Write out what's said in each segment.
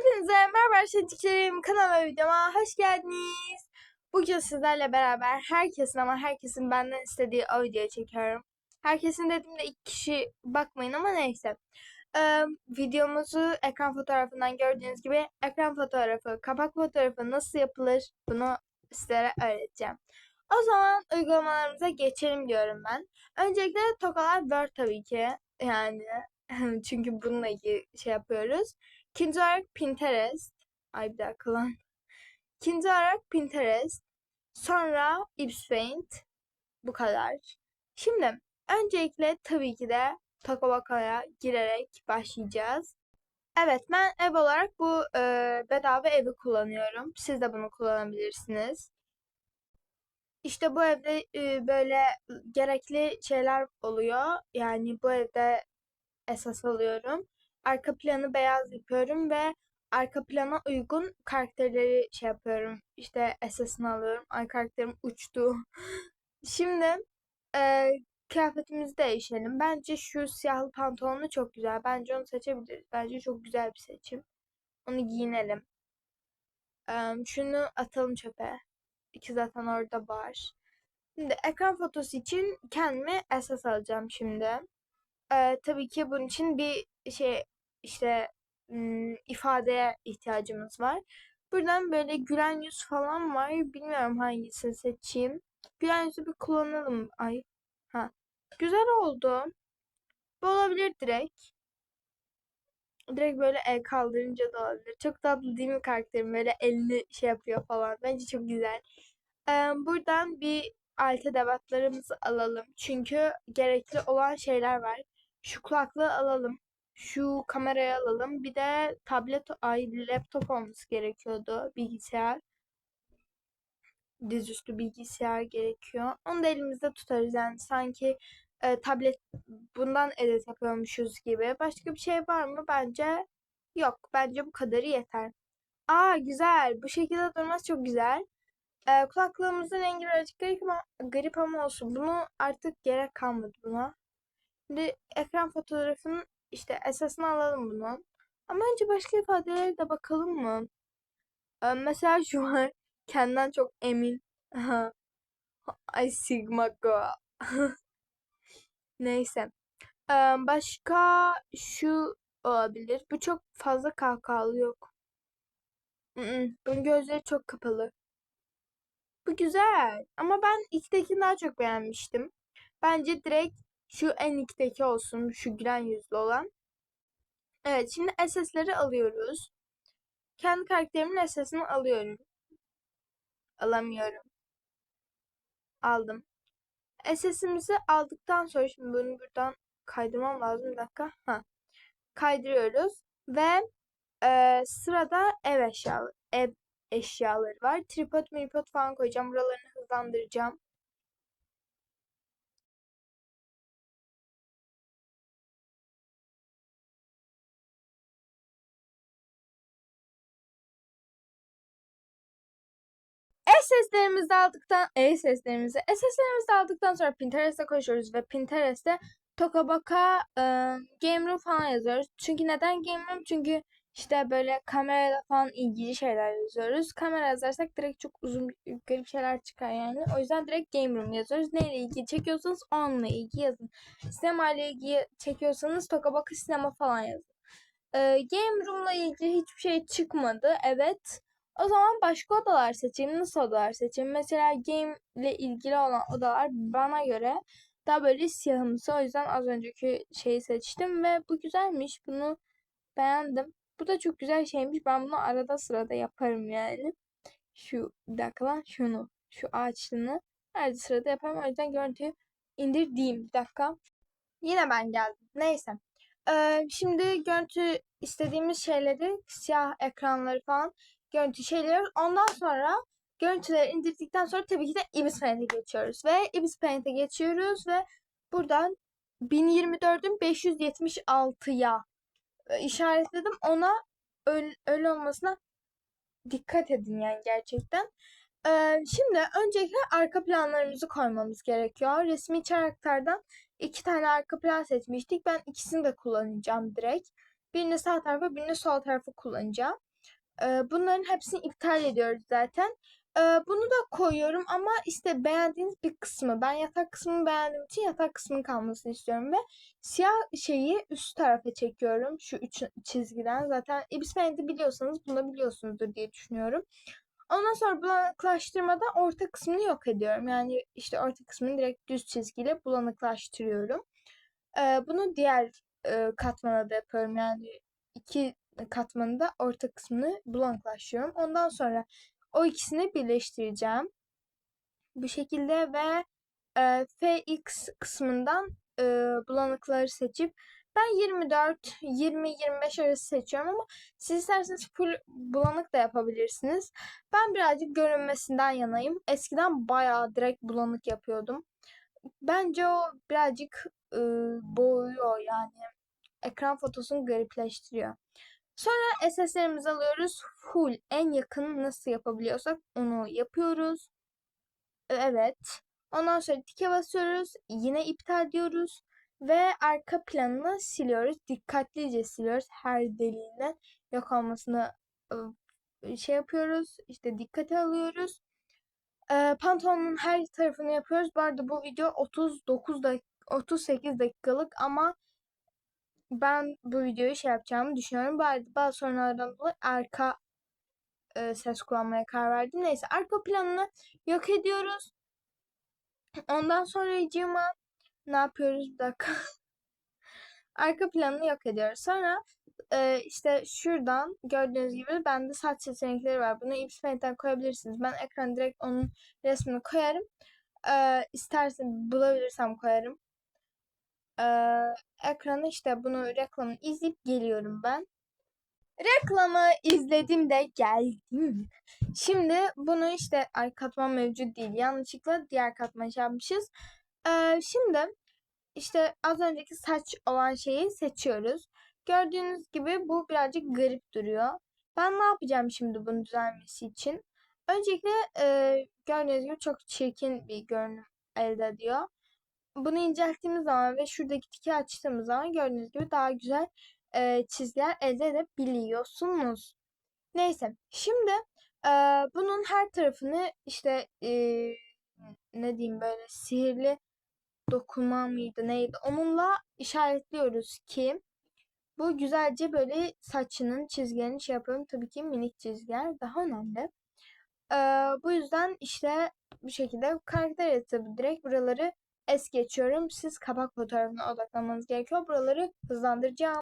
Hepinize merhaba sevdiklerim kanalıma videoma hoş geldiniz. Bugün sizlerle beraber herkesin ama herkesin benden istediği o videoyu çekiyorum. Herkesin dediğimde iki kişi bakmayın ama neyse. Ee, videomuzu ekran fotoğrafından gördüğünüz gibi ekran fotoğrafı, kapak fotoğrafı nasıl yapılır bunu sizlere öğreteceğim. O zaman uygulamalarımıza geçelim diyorum ben. Öncelikle tokalar Word tabii ki. Yani çünkü bununla ilgili şey yapıyoruz. İkinci olarak Pinterest. Ay bir dakika lan. İkinci olarak Pinterest. Sonra Ipspaint. Bu kadar. Şimdi öncelikle tabii ki de Tokabaka'ya girerek başlayacağız. Evet ben ev olarak bu e, bedava evi kullanıyorum. Siz de bunu kullanabilirsiniz. İşte bu evde e, böyle gerekli şeyler oluyor. Yani bu evde esas alıyorum. Arka planı beyaz yapıyorum ve arka plana uygun karakterleri şey yapıyorum. İşte esasını alıyorum. Ay karakterim uçtu. Şimdi e, kıyafetimizi değişelim. Bence şu siyahlı pantolonu çok güzel. Bence onu seçebiliriz. Bence çok güzel bir seçim. Onu giyinelim. E, şunu atalım çöpe. İki zaten orada var. Şimdi ekran fotosu için kendime esas alacağım şimdi. Ee, tabii ki bunun için bir şey işte ifadeye ihtiyacımız var. Buradan böyle gülen yüz falan var. Bilmiyorum hangisini seçeyim. Gülen yüzü bir kullanalım. Ay. Ha. Güzel oldu. Bu olabilir direkt. Direkt böyle el kaldırınca da olabilir. Çok tatlı değil mi karakterim? Böyle elini şey yapıyor falan. Bence çok güzel. Ee, buradan bir alt edevatlarımızı alalım. Çünkü gerekli olan şeyler var. Şu kulaklığı alalım. Şu kamerayı alalım. Bir de tablet, ay laptop olması gerekiyordu. Bilgisayar. Dizüstü bilgisayar gerekiyor. Onu da elimizde tutarız yani sanki e, tablet bundan edit yapıyormuşuz gibi. Başka bir şey var mı? Bence yok. Bence bu kadarı yeter. Aa güzel. Bu şekilde durması çok güzel. E, kulaklığımızın rengi birazcık garip ama, garip ama olsun. Bunu artık gerek kalmadı buna. Şimdi ekran fotoğrafının işte esasını alalım bunun. Ama önce başka ifadelere de bakalım mı? Ee, mesela şu var. Kendinden çok emin. Ay Sigma Girl. Neyse. Ee, başka şu olabilir. Bu çok fazla kahkahalı yok. Bunun gözleri çok kapalı. Bu güzel. Ama ben ilktekini daha çok beğenmiştim. Bence direkt şu en ilkteki olsun. Şu gülen yüzlü olan. Evet şimdi SS'leri alıyoruz. Kendi karakterimin SS'ini alıyorum. Alamıyorum. Aldım. SS'imizi aldıktan sonra şimdi bunu buradan kaydırmam lazım. Bir dakika. Ha. Kaydırıyoruz. Ve e, sırada ev eşyaları, ev eşyaları var. Tripod, tripod falan koyacağım. Buralarını hızlandıracağım. Seslerimizi aldıktan e seslerimizi e seslerimizi aldıktan sonra Pinterest'e koşuyoruz ve Pinterest'te Tokabaka e, Game Room falan yazıyoruz. Çünkü neden Game Room? Çünkü işte böyle kamerayla falan ilgili şeyler yazıyoruz. Kamera yazarsak direkt çok uzun garip şeyler çıkar yani. O yüzden direkt Game Room yazıyoruz. Neyle ilgili çekiyorsanız onunla ilgili yazın. Sinema ile ilgili çekiyorsanız Tokabaka sinema falan yazın. E, Game Room'la ilgili hiçbir şey çıkmadı. Evet. O zaman başka odalar seçeyim. Nasıl odalar seçeyim? Mesela game ile ilgili olan odalar bana göre daha böyle siyahımsı. O yüzden az önceki şeyi seçtim ve bu güzelmiş. Bunu beğendim. Bu da çok güzel şeymiş. Ben bunu arada sırada yaparım yani. Şu bir dakika lan şunu. Şu ağaçlığını arada sırada yaparım. O yüzden görüntüyü indir diyeyim. Bir dakika. Yine ben geldim. Neyse. Ee, şimdi görüntü istediğimiz şeyleri siyah ekranları falan görüntü şeyleri. Ondan sonra görüntüleri indirdikten sonra tabii ki de Ibis Paint'e geçiyoruz. Ve Ibis Paint'e geçiyoruz ve buradan 1024'ün 576'ya e, işaretledim. Ona öyle, olmasına dikkat edin yani gerçekten. Ee, şimdi öncelikle arka planlarımızı koymamız gerekiyor. Resmi içeriklerden iki tane arka plan seçmiştik. Ben ikisini de kullanacağım direkt. Birini sağ tarafa, birini sol tarafa kullanacağım. Bunların hepsini iptal ediyoruz zaten. Bunu da koyuyorum ama işte beğendiğiniz bir kısmı. Ben yatak kısmını beğendiğim için yatak kısmının kalmasını istiyorum ve siyah şeyi üst tarafa çekiyorum. Şu üç çizgiden. Zaten Ibis Paint'i biliyorsanız bunu da biliyorsunuzdur diye düşünüyorum. Ondan sonra bulanıklaştırmada orta kısmını yok ediyorum. Yani işte orta kısmını direkt düz çizgiyle bulanıklaştırıyorum. Bunu diğer e, katmana da yapıyorum. Yani iki katmanında orta kısmını bulanıklaştırıyorum. Ondan sonra o ikisini birleştireceğim. Bu şekilde ve e, FX kısmından e, bulanıkları seçip ben 24, 20, 25 arası seçiyorum ama siz isterseniz full bulanık da yapabilirsiniz. Ben birazcık görünmesinden yanayım. Eskiden bayağı direkt bulanık yapıyordum. Bence o birazcık e, boğuyor yani. Ekran fotosunu garipleştiriyor. Sonra SS'lerimizi alıyoruz. Full en yakın nasıl yapabiliyorsak onu yapıyoruz. Evet. Ondan sonra tike basıyoruz. Yine iptal diyoruz. Ve arka planını siliyoruz. Dikkatlice siliyoruz. Her deliğinden yok olmasını şey yapıyoruz. İşte dikkate alıyoruz. Pantolonun her tarafını yapıyoruz. Bu arada bu video 39 dak 38 dakikalık ama ben bu videoyu şey yapacağımı düşünüyorum. Arada bazı sorunlardan dolayı arka e, ses kullanmaya karar verdim. Neyse arka planını yok ediyoruz. Ondan sonra cima ne yapıyoruz? Bir dakika. arka planını yok ediyoruz. Sonra e, işte şuradan gördüğünüz gibi bende saç seçenekleri var. Bunu Paint'ten koyabilirsiniz. Ben ekran direkt onun resmini koyarım. E, istersen bulabilirsem koyarım. E, ekranı işte bunu reklamını izleyip geliyorum ben. Reklamı izledim de geldim. Şimdi bunu işte ay katman mevcut değil. Yanlışlıkla diğer katman şey yapmışız. Ee, şimdi işte az önceki saç olan şeyi seçiyoruz. Gördüğünüz gibi bu birazcık garip duruyor. Ben ne yapacağım şimdi bunu düzelmesi için? Öncelikle e, gördüğünüz gibi çok çirkin bir görünüm elde ediyor. Bunu incelttiğimiz zaman ve şuradaki tiki açtığımız zaman gördüğünüz gibi daha güzel e, çizgiler elde edebiliyorsunuz. Neyse şimdi e, bunun her tarafını işte e, ne diyeyim böyle sihirli dokuma mıydı neydi onunla işaretliyoruz ki bu güzelce böyle saçının çizgilerini şey yapıyorum. Tabii ki minik çizgiler daha önemli. Ee, bu yüzden işte bu şekilde karakter yaratı direkt buraları es geçiyorum. Siz kapak fotoğrafına odaklanmanız gerekiyor. Buraları hızlandıracağım.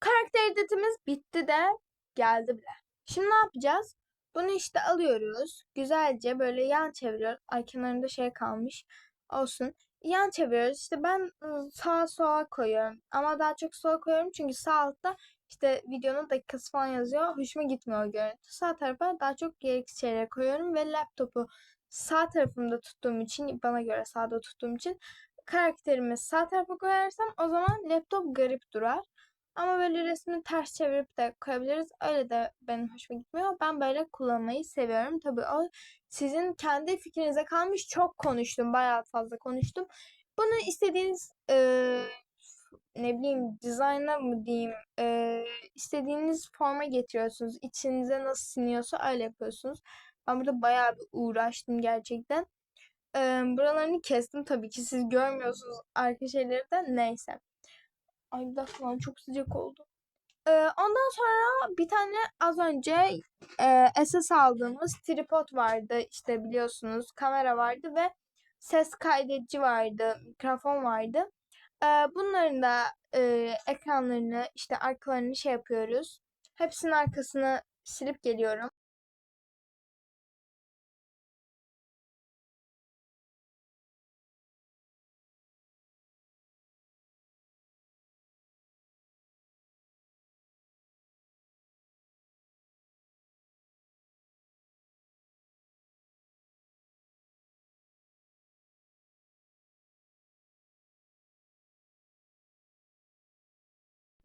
Karakter editimiz bitti de geldi bile. Şimdi ne yapacağız? Bunu işte alıyoruz. Güzelce böyle yan çeviriyoruz. Ay kenarında şey kalmış. Olsun. Yan çeviriyoruz. İşte ben sağa sola koyuyorum. Ama daha çok sola koyuyorum. Çünkü sağ altta işte videonun dakikası falan yazıyor. Hoşuma gitmiyor görüntü. Sağ tarafa daha çok gereksiz şeyler koyuyorum. Ve laptopu sağ tarafımda tuttuğum için bana göre sağda tuttuğum için karakterimi sağ tarafa koyarsam o zaman laptop garip durar. Ama böyle resmini ters çevirip de koyabiliriz. Öyle de benim hoşuma gitmiyor. Ben böyle kullanmayı seviyorum. Tabii o sizin kendi fikrinize kalmış. Çok konuştum. Bayağı fazla konuştum. Bunu istediğiniz e, ne bileyim dizayna mı diyeyim e, istediğiniz forma getiriyorsunuz. İçinize nasıl siniyorsa öyle yapıyorsunuz. Ben burada bayağı bir uğraştım gerçekten. E, buralarını kestim tabii ki siz görmüyorsunuz arka şeyleri de neyse. Ay bir dakika lan çok sıcak oldu. Ee, ondan sonra bir tane az önce e, SS aldığımız tripod vardı. işte biliyorsunuz kamera vardı ve ses kaydedici vardı, mikrofon vardı. Ee, bunların da e, ekranlarını işte arkalarını şey yapıyoruz. Hepsinin arkasını silip geliyorum.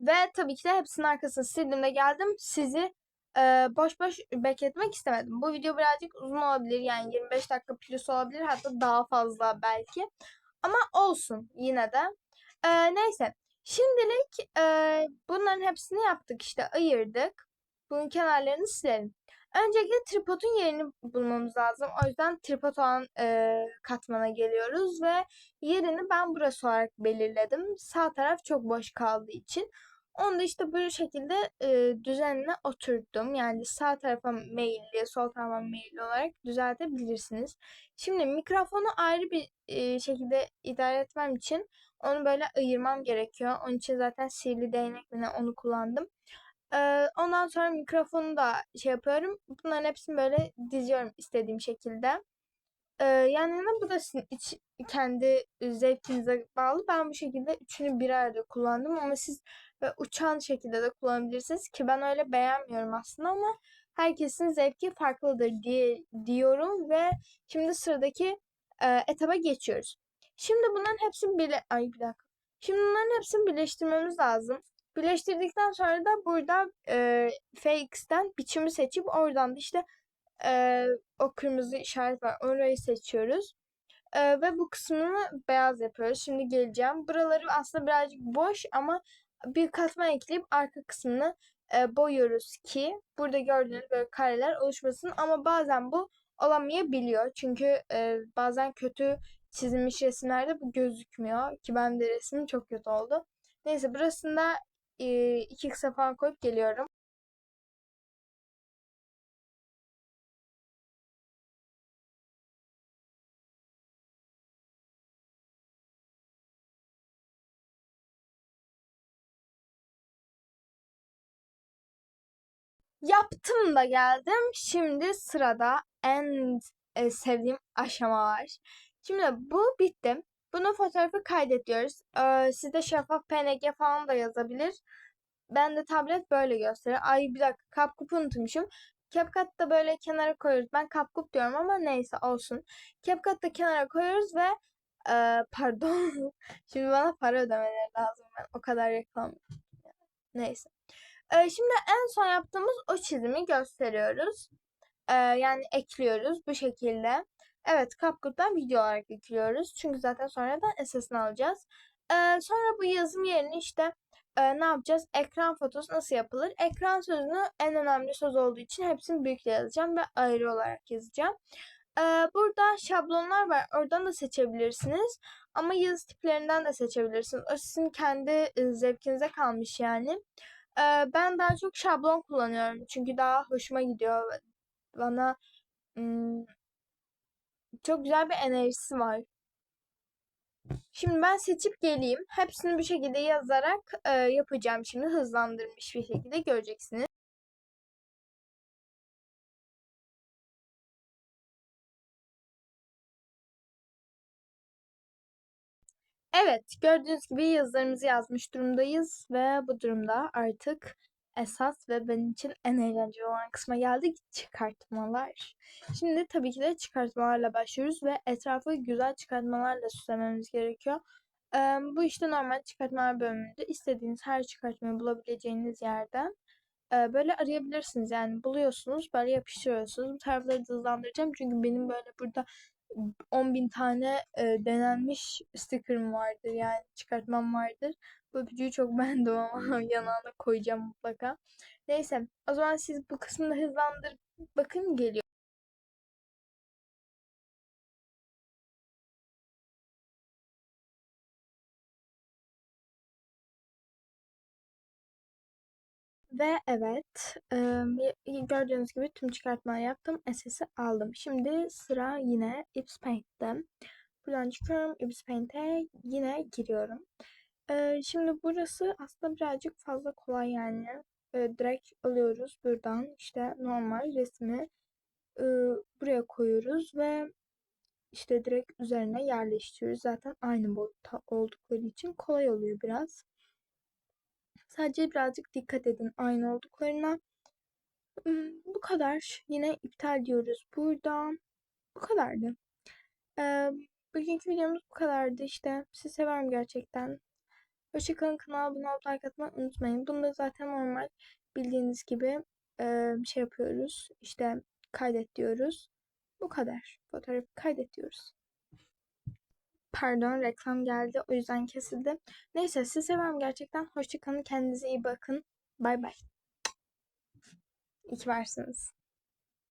Ve tabii ki de hepsinin arkasını sildim de geldim. Sizi e, boş boş bekletmek istemedim. Bu video birazcık uzun olabilir. Yani 25 dakika plus olabilir. Hatta daha fazla belki. Ama olsun yine de. E, neyse. Şimdilik e, bunların hepsini yaptık. işte ayırdık. Bunun kenarlarını silelim. Öncelikle tripodun yerini bulmamız lazım. O yüzden tripod olan e, katmana geliyoruz ve yerini ben burası olarak belirledim. Sağ taraf çok boş kaldığı için. Onu da işte bu şekilde e, düzenine oturttum. Yani sağ tarafa meyilli, sol tarafa meyilli olarak düzeltebilirsiniz. Şimdi mikrofonu ayrı bir e, şekilde idare etmem için onu böyle ayırmam gerekiyor. Onun için zaten sihirli değnekle onu kullandım. E, ondan sonra mikrofonu da şey yapıyorum. Bunların hepsini böyle diziyorum istediğim şekilde. E, yani bu da sizin iç, kendi zevkinize bağlı. Ben bu şekilde üçünü bir arada kullandım ama siz ve uçan şekilde de kullanabilirsiniz ki ben öyle beğenmiyorum aslında ama herkesin zevki farklıdır diye diyorum ve şimdi sıradaki e, etaba geçiyoruz. Şimdi bunların hepsini bile ay bir dakika. Şimdi bunların hepsini birleştirmemiz lazım. Birleştirdikten sonra da burada e, FX'ten biçimi seçip oradan da işte e, o kırmızı işaret var. Orayı seçiyoruz. E, ve bu kısmını beyaz yapıyoruz. Şimdi geleceğim. Buraları aslında birazcık boş ama bir katman ekleyip arka kısmını e, boyuyoruz ki burada gördüğünüz böyle kareler oluşmasın ama bazen bu olamayabiliyor. Çünkü e, bazen kötü çizilmiş resimlerde bu gözükmüyor ki ben de resmim çok kötü oldu. Neyse burasında e, iki kısa falan koyup geliyorum. Yaptım da geldim. Şimdi sırada en e, sevdiğim aşama var. Şimdi bu bitti. Bunun fotoğrafı kaydediyoruz. Ee, sizde şeffaf PNG falan da yazabilir. Ben de tablet böyle gösteriyor. Ay bir dakika CapCut'u unutmuşum. CapCut'ta böyle kenara koyuyoruz. Ben CapCut diyorum ama neyse olsun. CapCut'ta kenara koyuyoruz ve e, pardon. Şimdi bana para ödemeleri lazım. Ben o kadar reklam. Neyse. Ee, şimdi en son yaptığımız o çizimi gösteriyoruz. Ee, yani ekliyoruz bu şekilde. Evet CapCut'tan video olarak ekliyoruz. Çünkü zaten sonradan SS'ini alacağız. Ee, sonra bu yazım yerini işte e, ne yapacağız? Ekran fotosu nasıl yapılır? Ekran sözünü en önemli söz olduğu için hepsini büyükle yazacağım ve ayrı olarak yazacağım. Ee, burada şablonlar var. Oradan da seçebilirsiniz. Ama yazı tiplerinden de seçebilirsiniz. O sizin kendi e, zevkinize kalmış yani. Ee, ben daha çok şablon kullanıyorum. Çünkü daha hoşuma gidiyor. Bana çok güzel bir enerjisi var. Şimdi ben seçip geleyim. Hepsini bu şekilde yazarak e, yapacağım şimdi. Hızlandırmış bir şekilde göreceksiniz. Evet, gördüğünüz gibi yazılarımızı yazmış durumdayız ve bu durumda artık esas ve benim için en eğlenceli olan kısma geldik çıkartmalar. Şimdi tabii ki de çıkartmalarla başlıyoruz ve etrafı güzel çıkartmalarla süslememiz gerekiyor. Ee, bu işte normal çıkartmalar bölümünde istediğiniz her çıkartmayı bulabileceğiniz yerden e, böyle arayabilirsiniz. Yani buluyorsunuz, böyle yapıştırıyorsunuz. Bu tarafları da hızlandıracağım çünkü benim böyle burada 10 bin tane e, denenmiş sticker'ım vardır yani çıkartmam vardır. Bu öpücüğü çok beğendim ama yanağına koyacağım mutlaka. Neyse o zaman siz bu kısmını hızlandır bakın geliyor. Ve evet gördüğünüz gibi tüm çıkartmaları yaptım. SS'i aldım. Şimdi sıra yine Ips Paint'te. Buradan çıkıyorum. Ibis Paint'e yine giriyorum. Şimdi burası aslında birazcık fazla kolay yani. Direkt alıyoruz buradan işte normal resmi buraya koyuyoruz ve işte direkt üzerine yerleştiriyoruz. Zaten aynı boyutta oldukları için kolay oluyor biraz. Sadece birazcık dikkat edin aynı olduklarına. Bu kadar. Yine iptal diyoruz burada. Bu kadardı. Ee, bugünkü videomuz bu kadardı işte. Sizi severim gerçekten. Hoşçakalın kanala abone olup like atmayı unutmayın. Bunu da zaten normal bildiğiniz gibi e, şey yapıyoruz. İşte kaydet diyoruz. Bu kadar. Fotoğrafı kaydet diyoruz. Pardon reklam geldi o yüzden kesildi. Neyse sizi severim gerçekten. Hoşçakalın kendinize iyi bakın. Bay bay. İyi ki varsınız.